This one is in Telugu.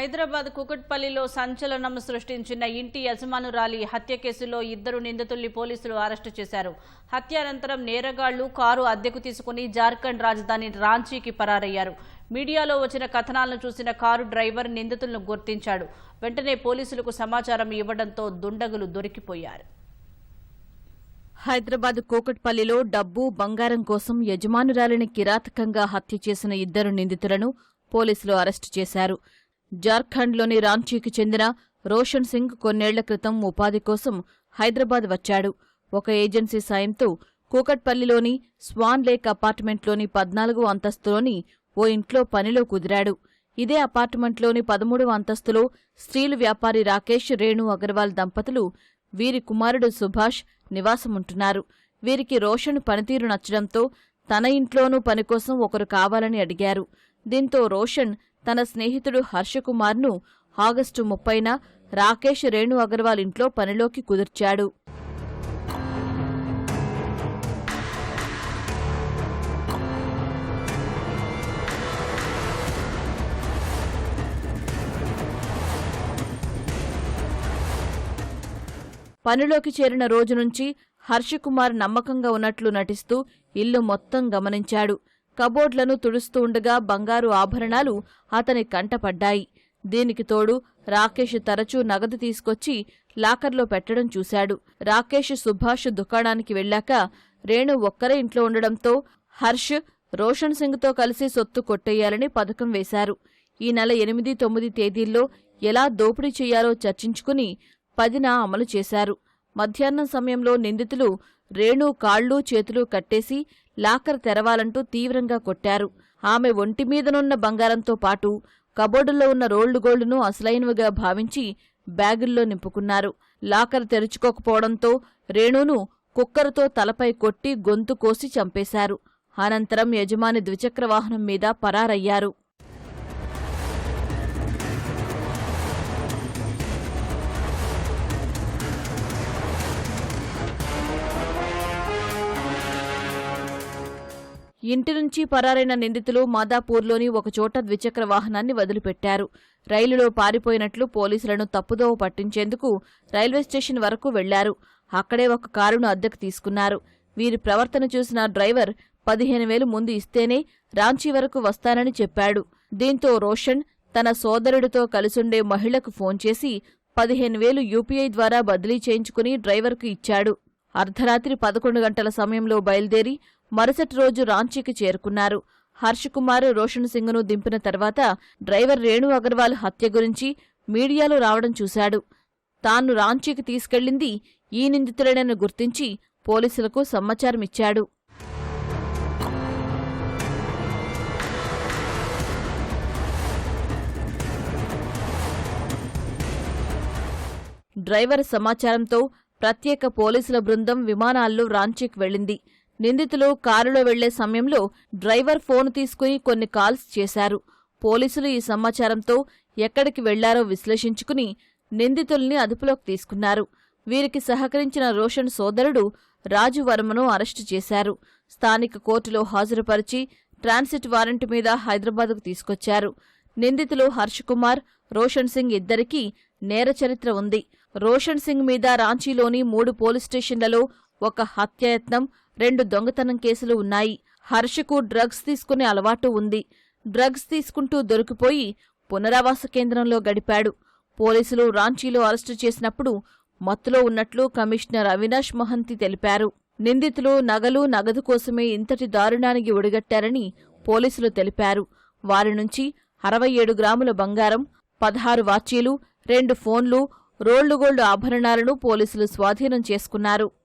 హైదరాబాద్ కుకట్పల్లిలో సంచలనం సృష్టించిన ఇంటి యజమానురాలి హత్య కేసులో ఇద్దరు నిందితుల్ని పోలీసులు అరెస్టు చేశారు. హత్య అనంతరం నేరగాళ్ళు కారు అద్దెకు తీసుకుని జార్ఖండ్ రాజధాని రాంచీకి పరారయ్యారు. మీడియాలో వచ్చిన కథనాలను చూసిన కారు డ్రైవర్ నిందితులను గుర్తించాడు. వెంటనే పోలీసులకు సమాచారం ఇవ్వడంతో దుండగులు దొరికిపోయారు. హైదరాబాద్ కోకట్పల్లిలో డబ్బు బంగారం కోసం యజమానురాలిని కిరాతకంగా హత్య చేసిన ఇద్దరు నిందితులను పోలీసులు అరెస్టు చేశారు. జార్ఖండ్లోని రాంచీకి చెందిన రోషన్ సింగ్ కొన్నేళ్ళ క్రితం ఉపాధి కోసం హైదరాబాద్ వచ్చాడు. ఒక ఏజెన్సీ సాయంతో కూకట్పల్లిలోని స్వాన్ లేక్ అపార్ట్మెంట్లోని పద్నాలుగో అంతస్తులోని ఓ ఇంట్లో పనిలో కుదిరాడు. ఇదే అపార్ట్మెంట్లోని పదమూడవ అంతస్తులో స్త్రీలు వ్యాపారి రాకేష్ రేణు అగర్వాల్ దంపతులు వీరి కుమారుడు సుభాష్ నివాసముంటున్నారు. వీరికి రోషన్ పనితీరు నచ్చడంతో తన ఇంట్లోనూ పని కోసం ఒకరు కావాలని అడిగారు. దీంతో రోషన్ తన స్నేహితుడు హర్షకుమార్ను ఆగస్టు ముప్పైన రాకేష్ రేణు అగర్వాల్ ఇంట్లో పనిలోకి కుదిర్చాడు. పనిలోకి చేరిన రోజు నుంచి హర్షకుమార్ నమ్మకంగా ఉన్నట్లు నటిస్తూ ఇల్లు మొత్తం గమనించాడు. కబోర్డ్లను తుడుస్తూ ఉండగా బంగారు ఆభరణాలు అతని కంటపడ్డాయి. దీనికి తోడు రాకేష్ తరచూ నగదు తీసుకొచ్చి లాకర్లో పెట్టడం చూశాడు. రాకేష్ సుభాష్ దుకాణానికి వెళ్ళాక రేణు ఒక్కరే ఇంట్లో ఉండడంతో హర్ష్ రోషన్ సింగ్తో కలిసి సొత్తు కొట్టేయాలని పథకం వేశారు. ఈ నెల ఎనిమిది తొమ్మిది తేదీల్లో ఎలా దోపిడీ చేయాలో చర్చించుకుని పదిన అమలు చేశారు. మధ్యాహ్నం సమయంలో నిందితులు రేణు కాళ్ళు చేతులు కట్టేసి లాకర్ తెరవాలంటూ తీవ్రంగా కొట్టారు. ఆమె ఒంటి మీదనున్న బంగారంతో పాటు కబోర్డులో ఉన్న రోల్డ్ గోల్డ్ను అసలైనవిగా భావించి బ్యాగుల్లో నింపుకున్నారు. లాకర్ తెరుచుకోకపోవడంతో రేణును కుక్కరుతో తలపై కొట్టి గొంతు కోసి చంపేశారు. అనంతరం యజమాని ద్విచక్ర వాహనం మీద పరారయ్యారు. ఇంటి నుంచి పరారైన నిందితులు మాదాపూర్లోని ఒకచోట ద్విచక్ర వాహనాన్ని వదిలిపెట్టారు. రైలులో పారిపోయినట్లు పోలీసులను తప్పుదోవ పట్టించేందుకు రైల్వే స్టేషన్ వరకు వెళ్ళారు. అక్కడే ఒక కారును అద్దెకు తీసుకున్నారు. వీరి ప్రవర్తన చూసిన డ్రైవర్ పదిహేను వేలు ముందు ఇస్తేనే రాంచీ వరకు వస్తానని చెప్పాడు. దీంతో రోషన్ తన సోదరుడితో కలిసుండే మహిళకు ఫోన్ చేసి పదిహేను వేలు యూపీఐ ద్వారా బదిలీ చేయించుకుని డ్రైవర్కు ఇచ్చాడు. అర్ధరాత్రి పదకొండు గంటల సమయంలో బయలుదేరి మరుసటి రోజు రాంచీకి చేరుకున్నారు. హర్షకుమార్ రోషన్ సింగ్ను దింపిన తర్వాత డ్రైవర్ రేణు అగర్వాల్ హత్య గురించి మీడియాలో రావడం చూశాడు. తాను రాంచీకి తీసుకెళ్ళింది ఈ నిందితుడనని గుర్తించి పోలీసులకు సమాచారమిచ్చాడు డ్రైవర్ సమాచారంతో ప్రత్యేక పోలీసుల బృందం విమానాల్లో రాంచీకి వెళ్ళింది. నిందితులు కారులో వెళ్ళే సమయంలో డ్రైవర్ ఫోన్ తీసుకుని కొన్ని కాల్స్ చేశారు. పోలీసులు ఈ సమాచారంతో ఎక్కడికి వెళ్ళారో విశ్లేషించుకుని నిందితుల్ని అదుపులోకి తీసుకున్నారు. వీరికి సహకరించిన రోషన్ సోదరుడు రాజు వర్మను అరెస్టు చేశారు. స్థానిక కోర్టులో హాజరుపరిచి ట్రాన్సిట్ వారెంట్ మీద హైదరాబాద్కు తీసుకొచ్చారు. నిందితులు హర్ష్ కుమార్ రోషన్ సింగ్ ఇద్దరికీ నేర చరిత్ర ఉంది. రోషన్ సింగ్ మీద రాంచీలోని మూడు పోలీస్ స్టేషన్లలో ఒక హత్యాయత్నం రెండు దొంగతనం కేసులు ఉన్నాయి. హర్షకు డ్రగ్స్ తీసుకునే అలవాటు ఉంది. డ్రగ్స్ తీసుకుంటూ దొరికిపోయి పునరావాస కేంద్రంలో గడిపాడు. పోలీసులు రాంచీలో అరెస్టు చేసినప్పుడు మత్తులో ఉన్నట్లు కమిషనర్ అవినాష్ మహంతి తెలిపారు. నిందితులు నగలు నగదు కోసమే ఇంతటి దారుణానికి ఒడిగట్టారని పోలీసులు తెలిపారు. వారి నుంచి అరవై ఏడు గ్రాముల బంగారం పదహారు వాచీలు రెండు ఫోన్లు రోల్డ్ గోల్డ్ ఆభరణాలను పోలీసులు స్వాధీనం చేసుకున్నారు.